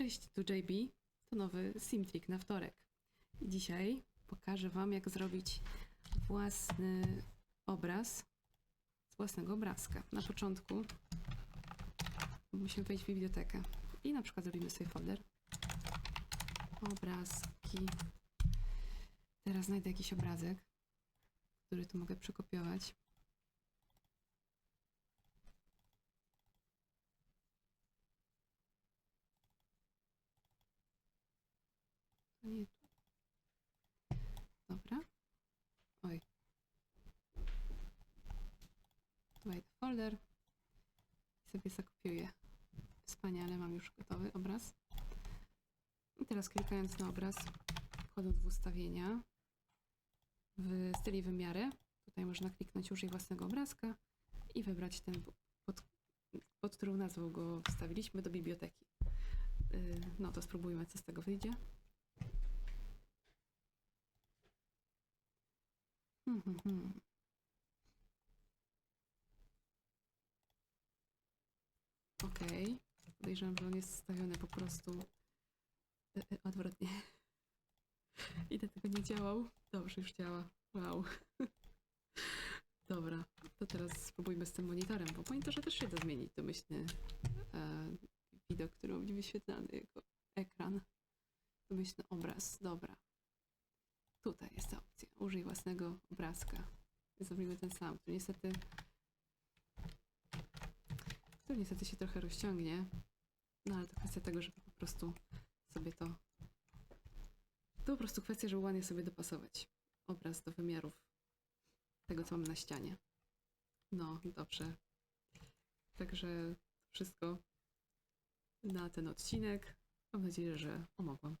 Cześć, tu JB. To nowy Simtrick na wtorek. Dzisiaj pokażę Wam, jak zrobić własny obraz z własnego obrazka. Na początku musimy wejść w bibliotekę i na przykład zrobimy sobie folder. Obrazki. Teraz znajdę jakiś obrazek, który tu mogę przekopiować. Nie tu. Dobra. Oj. W folder i sobie zakopiuję. Wspaniale, mam już gotowy obraz. I teraz klikając na obraz, wchodząc w ustawienia, w styl i wymiary, tutaj można kliknąć użyj własnego obrazka i wybrać ten, pod, pod którą nazwą go wstawiliśmy do biblioteki. Yy, No to spróbujmy, co z tego wyjdzie. Hmm. Okej. Podejrzewam, że on jest stawiony po prostu e, e, odwrotnie. I dlatego nie działał. Dobrze, już działa. Wow. Dobra, to teraz spróbujmy z tym monitorem, bo monitorze też się da zmienić domyślny e, widok, który będzie wyświetlany jako ekran. Domyślny obraz. Dobra. Tutaj jest opcja. Użyj własnego obrazka. Zrobimy ten sam, który niestety który niestety się trochę rozciągnie. No ale to kwestia tego, żeby po prostu sobie to... To po prostu kwestia, żeby ładnie sobie dopasować obraz do wymiarów tego, co mamy na ścianie. No, dobrze. Także to wszystko na ten odcinek. Mam nadzieję, że pomogłam.